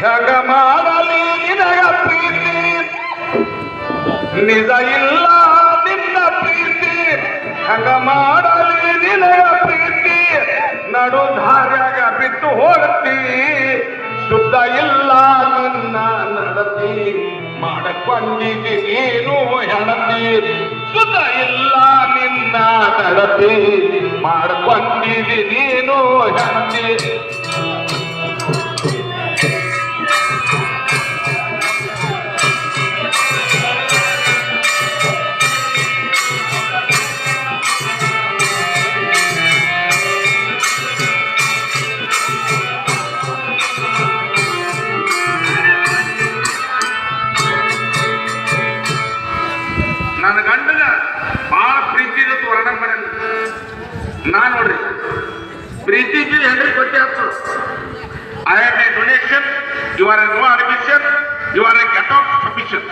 ಹೆಂಗ ಮಾಡಲಿ ನಿನಗ ಪ್ರೀತಿ. ನಿಜ ಇಲ್ಲ ನಿನ್ನ ಪ್ರೀತಿ. ಹಂಗ ಮಾಡಲಿ ನಿನಗ ಪ್ರೀತಿ. ನಡು ಧಾರ್ಯಾಗ ಬಿಟ್ಟು ಹೋಗ್ತಿ ಶುದ್ಧ ಇಲ್ಲ ನಿನ್ನ ನಡತಿ. ಮಾಡಕೊಂಡಿದ್ದಿ ನೀನು ಹೆಣತಿ. ಶುದ್ಧ ಇಲ್ಲ ನಿನ್ನ ನಡತಿ. ಮಾಡ್ಕೊಂಡಿದ್ದಿ ನೀನು ಹೆಣತಿ. ನಾ ನೋಡ್ರಿ ಪ್ರೀತಿ ಹೆಂಡ್ರಿ ಕೊಟ್ಟೆ ಆಯ್ತು I am a donation you are a no admission you are a get off ಸಫಿಷನ್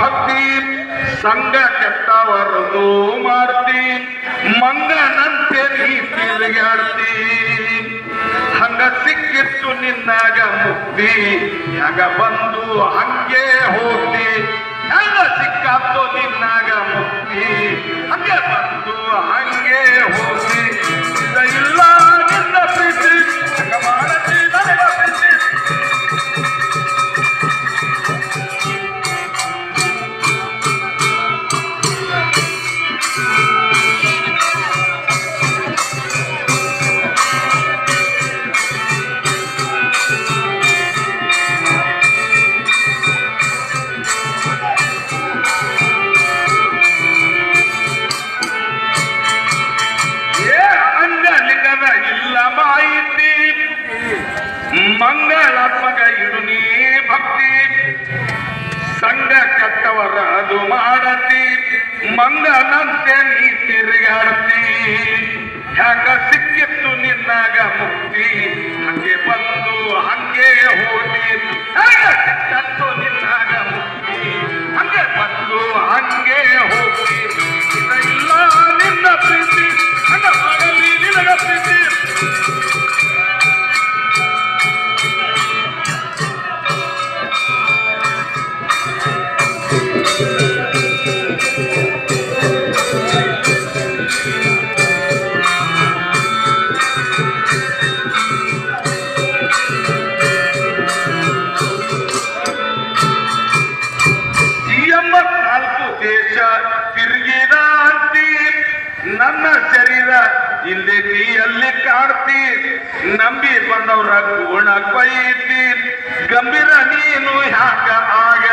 ಭಕ್ತಿ, ಸಂಘ ಕೆಟ್ಟವರದು ಮಾಡ್ತಿ, ಮಂಗನಂತೆ ತಿರುಗಾಡ್ತಿ. ಹಂಗ ಸಿಕ್ಕಿತ್ತು ನಿನ್ನಾಗ ಮುಕ್ತಿ, ಯಾಗ ಬಂದು ಹಂಗೆ ಹೋಗ್ತಿ. ಹಂಗ ಸಿಕ್ಕಾತು ನಿನ್ನಾಗ ಮುಕ್ತಿ, ಹಂಗೆ ಬಂದು ಹಂಗೆ ಮಂಗನಂತೆ ನೀ ತಿರುಗಾಡ್ತಿ ಯಾಕ ಸಿಕ್ಕಿತ್ತು ನಿನ್ನಾಗ ಮುಕ್ತಿ? ಹಂಗೆ ಬಂದು, ಹಂಗೆ ಹೋಗಿ ಸಿಕ್ಕತ್ತು ನಿನ್ನಾಗ ಮುಕ್ತಿ? ಹಂಗೆ ಬಂದು, ಹಂಗೆ ಹೋಗಿ ಇಲ್ಲ ನಿನ್ನ ಪ್ರೀತಿ ನಿನಗ ಪ್ರೀತಿ. ಎಂಬತ್ನಾಲ್ಕು ನನ್ನ ಶರೀರ ಇಲ್ಲಿ ನೀ ಅಲ್ಲಿ ಕಾಡ್ತಿ ನಂಬಿ ಬಂದವರ ಗುಣ ಕೊಯ್ತಿ ಗಂಭೀರ ನೀನು ಯಾಕ ಆಗತಿ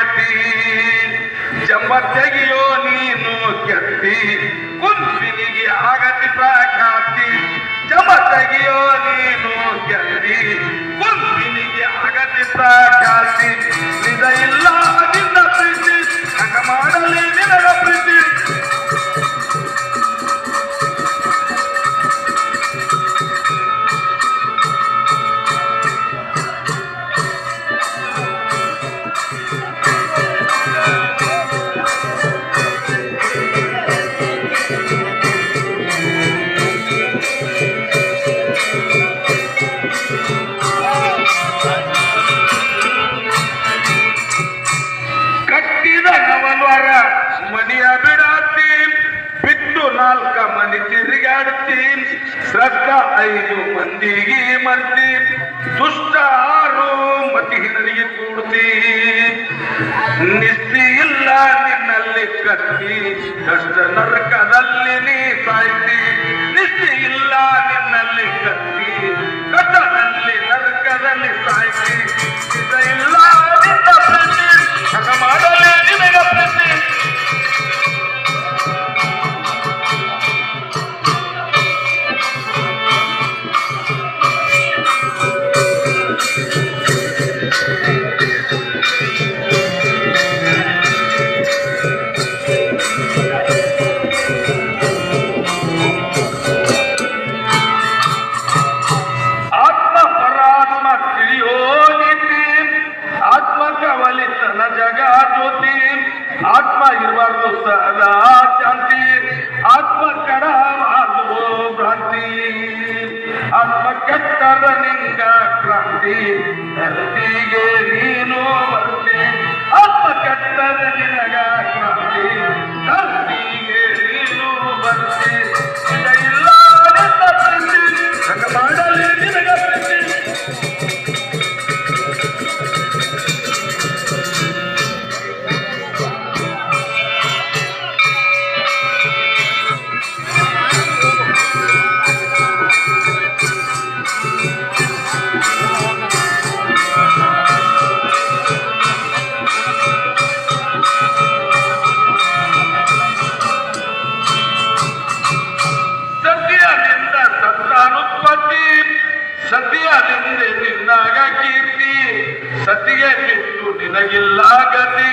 ನಾಲ್ಕ ಮನೆ ತಿರುಗಾಡ್ತಿ ಸಕ್ಕ ಐದು ಮಂದಿಗೆ ಮರ್ತಿ ದುಷ್ಟ ಆರು ಅಲ್ಪ ಕಟ್ಟರ ನಿಂಗ ಕ್ರಾಂತಿ ಧರತಿಗೆ ನೀನು ಬಂದೆ. ಅಲ್ಪ ಕಟ್ಟರ ನಿನಗ ಕ್ರಾಂತಿ ತಂದೆ ನಿನ್ನಾಗ ಕೀರ್ತಿ ಸತ್ತಿಗೆ ಬಿತ್ತು ನಿನಗಿಲ್ಲ ಗತಿ.